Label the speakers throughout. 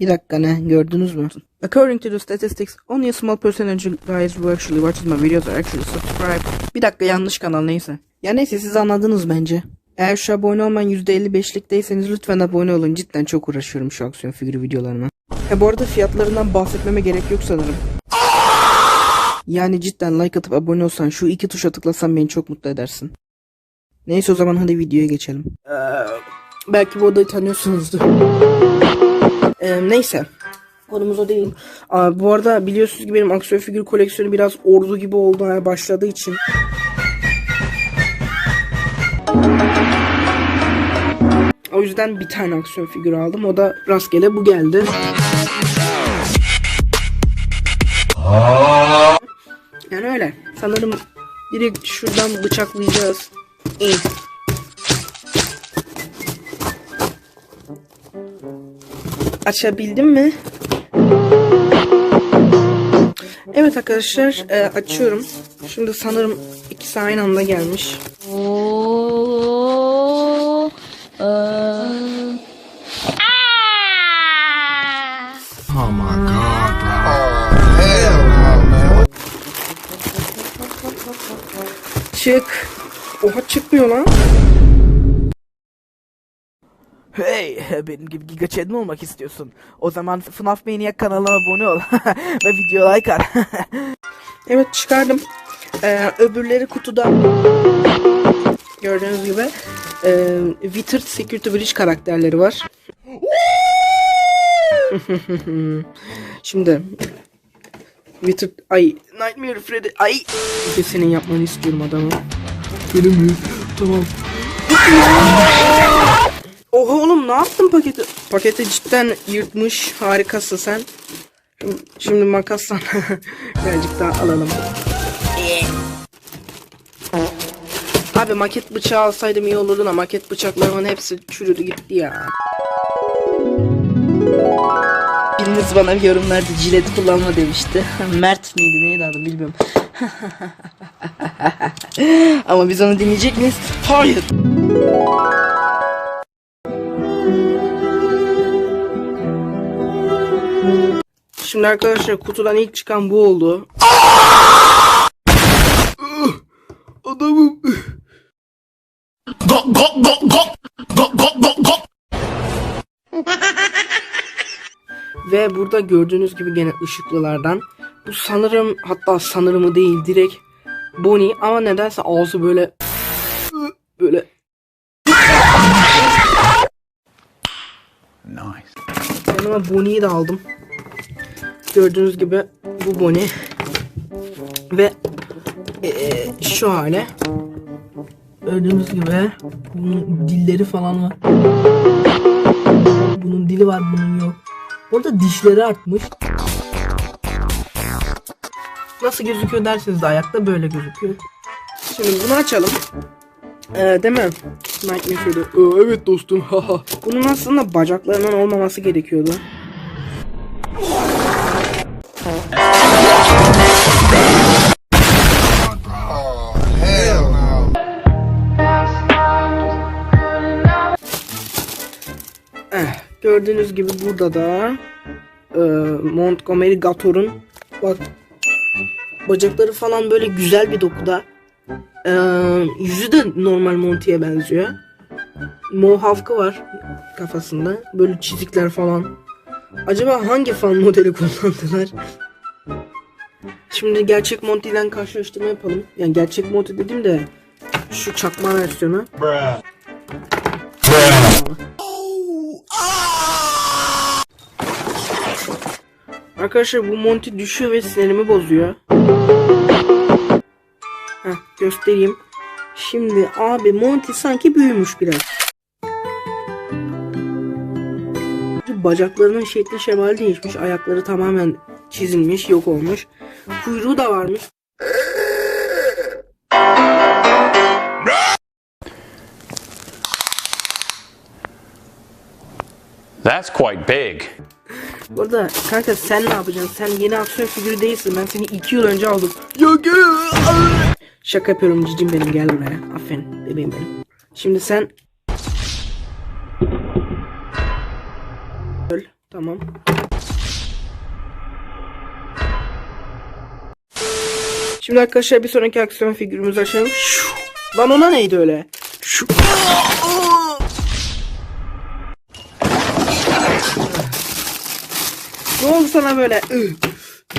Speaker 1: Bir dakika ne gördünüz mü? According to the statistics, only a small percentage of guys who actually watches my videos are actually subscribed. Bir dakika yanlış kanal neyse. Ya neyse siz anladınız bence. Eğer şu abone olmayan %55'likteyseniz lütfen abone olun. Cidden çok uğraşıyorum şu aksiyon figürü videolarına. E bu arada fiyatlarından bahsetmeme gerek yok sanırım. Yani cidden like atıp abone olsan şu iki tuşa tıklasan beni çok mutlu edersin. Neyse o zaman hadi videoya geçelim. Ee, belki bu odayı tanıyorsunuzdur. Ee, neyse. Konumuz o değil. Aa, bu arada biliyorsunuz ki benim aksiyon figür koleksiyonu biraz ordu gibi olmaya başladığı için. O yüzden bir tane aksiyon figürü aldım. O da rastgele bu geldi. Yani öyle. Sanırım direkt şuradan bıçaklayacağız. İyi. Açabildim mi? Evet arkadaşlar e, açıyorum. Şimdi sanırım ikisi aynı anda gelmiş.
Speaker 2: Oo. Ee,
Speaker 3: Oh my god, hell man.
Speaker 1: Çık. Oha çıkmıyor lan. Hey, benim gibi Giga Chad mi olmak istiyorsun? O zaman FNAF Mania kanalına abone ol ve video like at. evet çıkardım. Ee, öbürleri kutuda. Gördüğünüz gibi e, Withered Security Bridge karakterleri var. Şimdi Withered ay Nightmare Freddy ay senin yapmanı istiyorum adamı. Benim mi? Tamam. Oha oğlum ne yaptın paketi? Paketi cidden yırtmış. Harikasın sen. Şimdi, şimdi makasla birazcık daha alalım. Abi maket bıçağı alsaydım iyi olurdu da maket bıçaklarımın hepsi çürüdü gitti ya. Biriniz bana yorumlarda jilet kullanma demişti. Mert miydi neydi adı bilmiyorum. Ama biz onu dinleyecek miyiz? Hayır. Şimdi arkadaşlar kutudan ilk çıkan bu oldu. Adamım. Ve burada gördüğünüz gibi gene ışıklılardan. Bu sanırım hatta sanırımı değil direkt Bonnie ama nedense ağzı böyle böyle
Speaker 3: Nice.
Speaker 1: Yanıma Bonnie'yi de aldım. Gördüğünüz gibi bu Bonnie. Ve eee, şu hale. Gördüğünüz gibi bunun dilleri falan var. Bunun dili var bunun yok. Burada dişleri artmış. Nasıl gözüküyor derseniz de ayakta böyle gözüküyor. Şimdi bunu açalım. Ee, değil mi? Nightmare Freddy. Ee, evet dostum. Bunun aslında bacaklarının olmaması gerekiyordu. Eh, gördüğünüz gibi burada da e, Montgomery Gator'un bak bacakları falan böyle güzel bir dokuda. E, yüzü de normal Monty'ye benziyor. Mohawk'ı var kafasında. Böyle çizikler falan. Acaba hangi fan modeli kullandılar? Şimdi gerçek Monty ile karşılaştırma yapalım. Yani gerçek Monty dedim de şu çakma versiyonu. Arkadaşlar bu Monty düşüyor ve sinirimi bozuyor. Heh, göstereyim. Şimdi abi Monty sanki büyümüş biraz. Bacaklarının şekli şemali değişmiş. Ayakları tamamen çizilmiş, yok olmuş. Kuyruğu da varmış.
Speaker 4: That's quite big.
Speaker 1: Bu arada kanka sen ne yapacaksın? Sen yeni aksiyon figürü değilsin. Ben seni iki yıl önce aldım. Şaka yapıyorum cicim benim gel buraya. Aferin bebeğim benim. Şimdi sen... Tamam. Şimdi arkadaşlar bir sonraki aksiyon figürümüzü açalım. Şu. Lan ona neydi öyle? Şu. ne oldu sana böyle?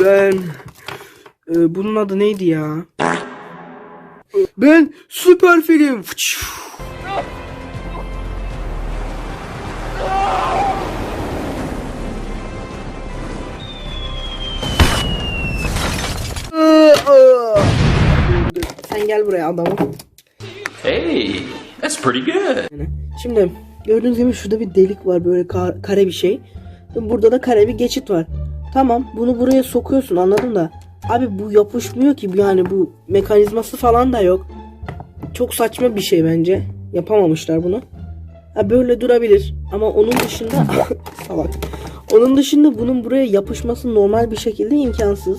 Speaker 1: Ben... Ee, bunun adı neydi ya? Ben süper film. Sen gel buraya adamım.
Speaker 4: Hey, that's pretty good.
Speaker 1: Şimdi gördüğünüz gibi şurada bir delik var böyle ka- kare bir şey. Burada da kare bir geçit var. Tamam bunu buraya sokuyorsun anladım da. Abi bu yapışmıyor ki yani bu mekanizması falan da yok. Çok saçma bir şey bence. Yapamamışlar bunu. Ha böyle durabilir ama onun dışında salak. Onun dışında bunun buraya yapışması normal bir şekilde imkansız.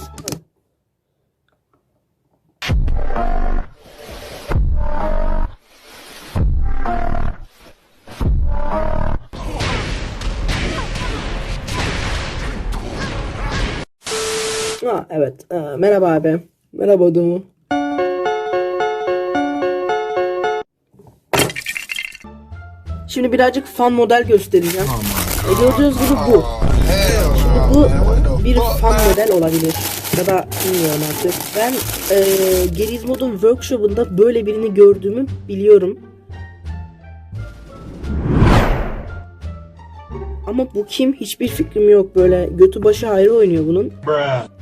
Speaker 1: Evet. Ha, merhaba abi. Merhaba adamı. Şimdi birazcık fan model göstereceğim. E, gördüğünüz gibi bu. Şimdi bu bir fan model olabilir. Ya da bilmiyorum artık. Ben e, Gerizmod'un workshop'ında böyle birini gördüğümü biliyorum. Ama bu kim hiçbir fikrim yok böyle götü başı ayrı oynuyor bunun.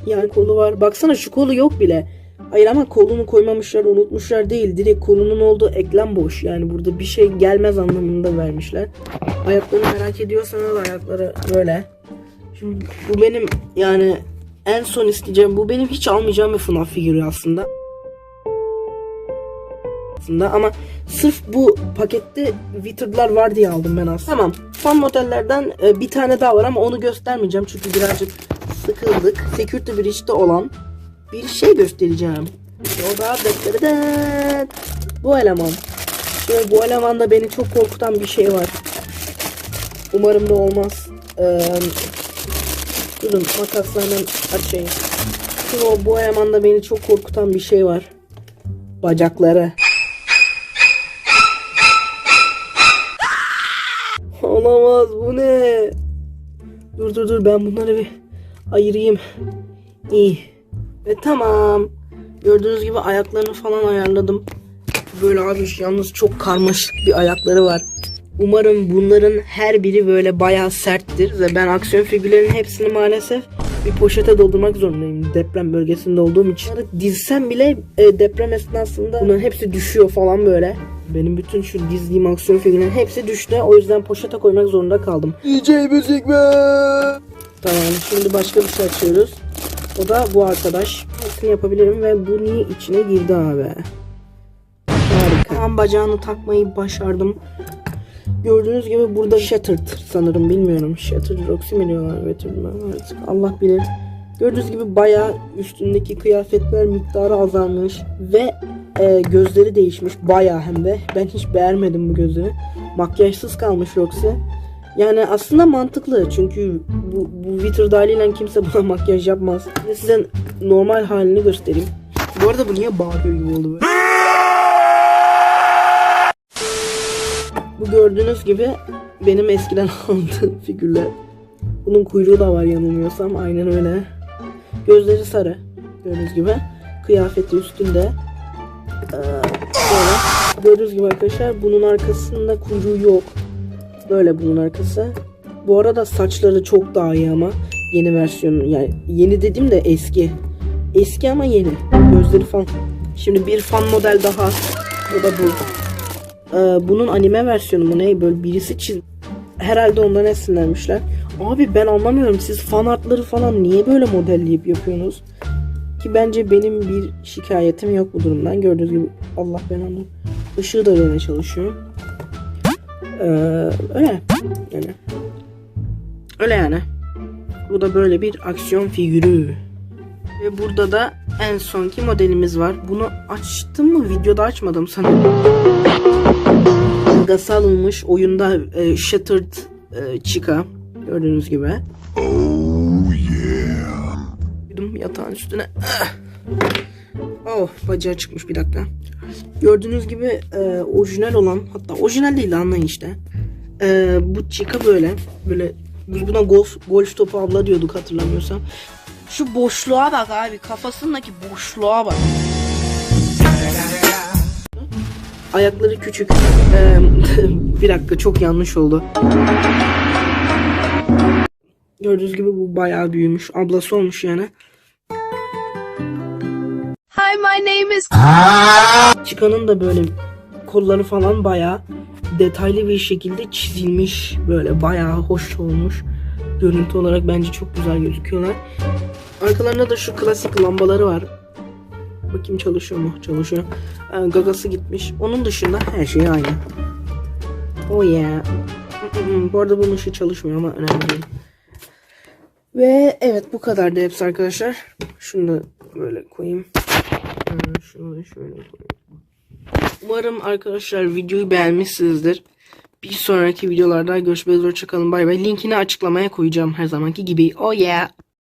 Speaker 1: Yani kolu var. Baksana şu kolu yok bile. Hayır ama kolunu koymamışlar, unutmuşlar değil. Direkt kolunun olduğu eklem boş. Yani burada bir şey gelmez anlamında vermişler. Ayaklarını merak ediyorsanız ayakları böyle. Şimdi bu benim yani en son isteyeceğim. Bu benim hiç almayacağım bir FNAF figürü aslında. Aslında ama sırf bu pakette Wither'lar var diye aldım ben aslında. Tamam. Fan modellerden e, bir tane daha var ama onu göstermeyeceğim çünkü birazcık sıkıldık. Security Breach'te olan bir şey göstereceğim. O da. Bu eleman. Şimdi bu elemanda beni çok korkutan bir şey var. Umarım da olmaz. Ee, durun makasla hemen açayım. Şimdi o bu elemanda beni çok korkutan bir şey var. Bacakları. Olamaz bu ne? Dur dur dur ben bunları bir ayırayım. İyi. Ve tamam. Gördüğünüz gibi ayaklarını falan ayarladım. Böyle abi yalnız çok karmaşık bir ayakları var. Umarım bunların her biri böyle bayağı serttir. Ve ben aksiyon figürlerinin hepsini maalesef bir poşete doldurmak zorundayım. Deprem bölgesinde olduğum için. Dizsem bile e, deprem esnasında bunların hepsi düşüyor falan böyle. Benim bütün şu dizdiğim aksiyon figürlerin hepsi düştü. O yüzden poşete koymak zorunda kaldım. DJ müzik be! Tamam şimdi başka bir şey açıyoruz. O da bu arkadaş. Hepsini yapabilirim ve bu niye içine girdi abi? Harika. Tam bacağını takmayı başardım. Gördüğünüz gibi burada Shattered sanırım bilmiyorum. Shattered Roxy mi diyorlar? Evet, artık Allah bilir. Gördüğünüz gibi bayağı üstündeki kıyafetler miktarı azalmış ve e, gözleri değişmiş bayağı hem de. Ben hiç beğenmedim bu gözleri. Makyajsız kalmış Roxy. Yani aslında mantıklı çünkü bu, bu Wither haliyle kimse buna makyaj yapmaz. Şimdi size normal halini göstereyim. Bu arada bu niye bağırıyor gibi oldu böyle? Bu gördüğünüz gibi benim eskiden aldığım figürler. Bunun kuyruğu da var yanılmıyorsam aynen öyle. Gözleri sarı gördüğünüz gibi. Kıyafeti üstünde. Ee, böyle. Gördüğünüz gibi arkadaşlar bunun arkasında kuyruğu yok. Böyle bunun arkası. Bu arada saçları çok daha iyi ama yeni versiyonu yani yeni dedim de eski. Eski ama yeni. Gözleri falan. Şimdi bir fan model daha. Bu da bu. Ee, bunun anime versiyonu mu ne? Böyle birisi çiz... Herhalde ondan esinlenmişler. Abi ben anlamıyorum. Siz fan artları falan niye böyle modelleyip yapıyorsunuz? Ki bence benim bir şikayetim yok bu durumdan. Gördüğünüz gibi Allah ben onu ışığı da böyle çalışıyor. Ee, öyle yani. Öyle yani. Bu da böyle bir aksiyon figürü. Ve burada da en sonki modelimiz var. Bunu açtım mı? Videoda açmadım sanırım. Gasa alınmış oyunda e, Shattered e, Chica. Gördüğünüz gibi.
Speaker 3: Oh
Speaker 1: yatağın üstüne. Oh bacağı çıkmış bir dakika. Gördüğünüz gibi e, orijinal olan hatta orijinal değil de anlayın işte. E, bu Chica böyle. Böyle biz buna golf, golf topu abla diyorduk hatırlamıyorsam. Şu boşluğa bak abi kafasındaki boşluğa bak. Ayakları küçük. E, bir dakika çok yanlış oldu. Gördüğünüz gibi bu bayağı büyümüş. Ablası olmuş yani.
Speaker 2: Hi, my name is.
Speaker 1: Chica'nın da böyle kolları falan bayağı detaylı bir şekilde çizilmiş. Böyle bayağı hoş olmuş. Görüntü olarak bence çok güzel gözüküyorlar. Arkalarında da şu klasik lambaları var. Bakayım çalışıyor mu? Çalışıyor. Ee, gagası gitmiş. Onun dışında her şey aynı. Oh yeah. Bu arada bunun ışığı çalışmıyor ama önemli değil. Ve evet bu kadardı hepsi arkadaşlar. Şunu da böyle koyayım. Şunu şöyle koyayım. Umarım arkadaşlar videoyu beğenmişsinizdir. Bir sonraki videolarda görüşmek üzere. Hoşçakalın. Bay bay. Linkini açıklamaya koyacağım her zamanki gibi. Oh yeah.